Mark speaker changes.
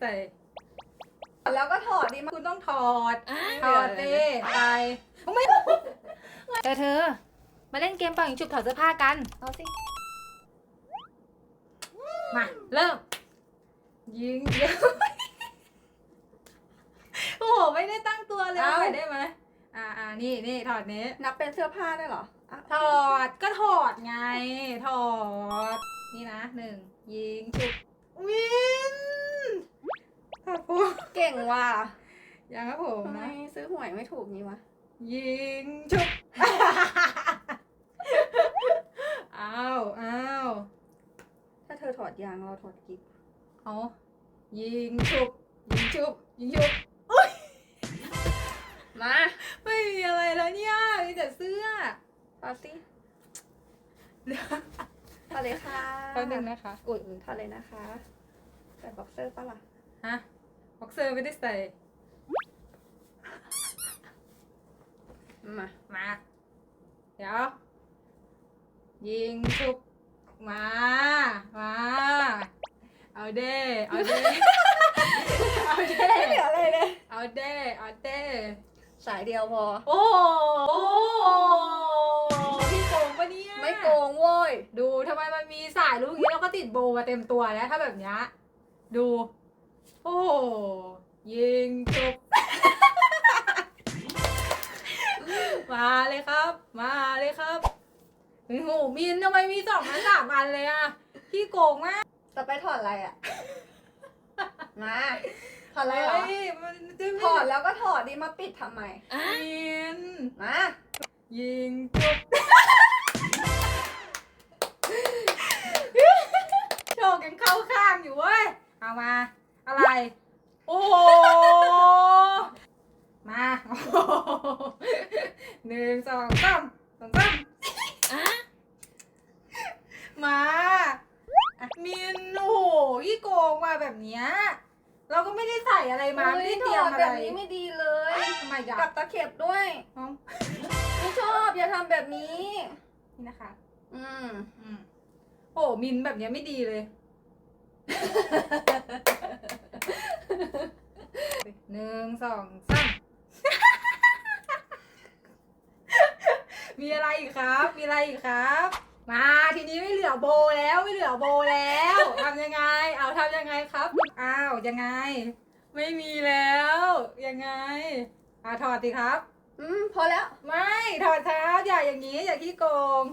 Speaker 1: ใส่
Speaker 2: แล้วก็ถอดดิ
Speaker 1: คุณต้องถอด
Speaker 3: อะ
Speaker 1: ถอดสิไปไม่
Speaker 3: เธอเธอ มาเล่นเกมเป่ายิงฉุบถอดเสื้อผ้ากัน
Speaker 2: เอาสิ
Speaker 1: มา เริ่ม ยิงเดี๋ยวโอ้โห ไม่ได้ตั้งตัวเลยเอาใหม่ได้ไหมอ่าอ่านี่นี่ถอดนี้
Speaker 2: นับเป็นเสื้อผ้าได้เหรออะ
Speaker 1: ถอด ก็ถอดไง ถอด นี่นะหนึ่ง ยิงฉุบวิ นถอดปุ๊บ
Speaker 2: เก่งว่ะ
Speaker 1: ยังครับผม
Speaker 2: ทำไม
Speaker 1: นะ
Speaker 2: ซื้อหวยไม่ถูกงี้วะ
Speaker 1: ยิงฉุบอ้าวอ้าว
Speaker 2: ถ้าเธอถอดยางเราถอดกิ๊บ
Speaker 1: เอายิงฉุบยิงฉุบยิงฉุบ
Speaker 2: มา
Speaker 1: ไม่มีอะไรแล้วเนี่ยมีแต่เสื้อ
Speaker 2: ถอดสิถอดเลยค่ะ
Speaker 1: แป๊บนึงนะคะ อุ้ยอุ้ย
Speaker 2: ถอดเลยนะคะใส่บ็อกเซอร์ปะล่ะ
Speaker 1: ฮะ บ็อกเซอร์ไม่ได้ใส่
Speaker 2: มา
Speaker 1: มา เดี๋ยว ยิงฉุบมา มา เอาเด้ เอาเด้ เอาเด้
Speaker 2: ไม่เหลืออะไรเลย
Speaker 1: เอาเด้ เอาเด้
Speaker 2: สายเดียวพอ
Speaker 1: โอ้โหพี่โกงปะเนี่ย
Speaker 2: ไม่โกงโว้ย
Speaker 1: ดูทำไมมันมีสายลูกนี้แล้วก็ติดโบมาเต็มตัวแล้วถ้าแบบเนี้ย ดูโอ้โห ยิงจบ มาเลยครับ มาเลยครับโอ้โหมินทำไมมีสองอันสามอันเลยอะพี่โกงมาก
Speaker 2: จะไปถอดอะไรอะ มาถอดอะไรเหรอ
Speaker 1: เฮ้ยมันจะไม่
Speaker 2: ถอดแล้วก็ถอดดิมาปิดทำไม
Speaker 1: มิน
Speaker 2: มา
Speaker 1: ยิงจบ โชคยังเข้าข้างอยู่เว้ย เอามา อะไร โอ้โหมาโอ้โหหนึ่งสองสามสองสาม
Speaker 3: อะ
Speaker 1: มาอะมินโอ้โหพี่โกงมาแบบเนี้ยเราก็ไม่ได้ใส่อะไรมาไม่ได้เตรียม
Speaker 2: ถอด
Speaker 1: อะ
Speaker 2: แบ
Speaker 1: ไร
Speaker 2: บนี้ไม่ดีเลย
Speaker 1: ทำไมกั
Speaker 2: กับตะเข็บด้วย
Speaker 1: เอ้า
Speaker 2: ไม่ชอบอย่าทำแบบนี้
Speaker 1: นี่นะคะ
Speaker 2: อืม
Speaker 1: อืมโอ้มินแบบเนี้ยไม่ดีเลย หนึ่งสองสามมีอะไรอีกครับ มีอะไรอีกครับ มาทีนี้ไม่เหลือโบแล้วไม่เหลือโบแล้วทำยังไง เอาทำยังไงครับอ้าวยังไง ไม่มีแล้ว ยังไงอ่าถอดสิครับ
Speaker 2: อืมพอแล้ว
Speaker 1: ไม่ถอดเท้าอย่าอย่างนี้อย่าขี้โกง